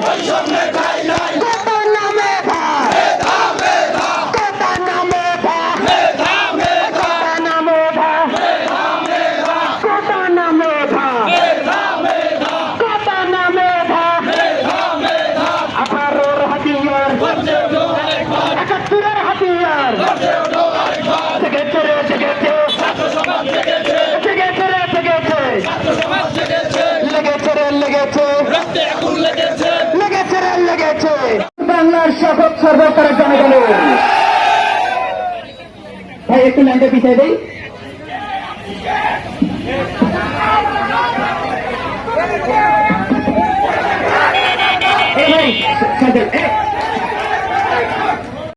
বাংলায় কত নামে কত নামে কত নামে কত নামে কত নামে আঠারোর হাতিয়ার। একাত্তরের হাতিয়ার। জেগেছে জেগেছে। জেগেছে জেগেছে। লেগেছে লেগেছে। রে লেগেছে। বাংলার শপথ সর্বকার জনগণের। ভাই একটু ল্যান্ডে পিছিয়ে দেই।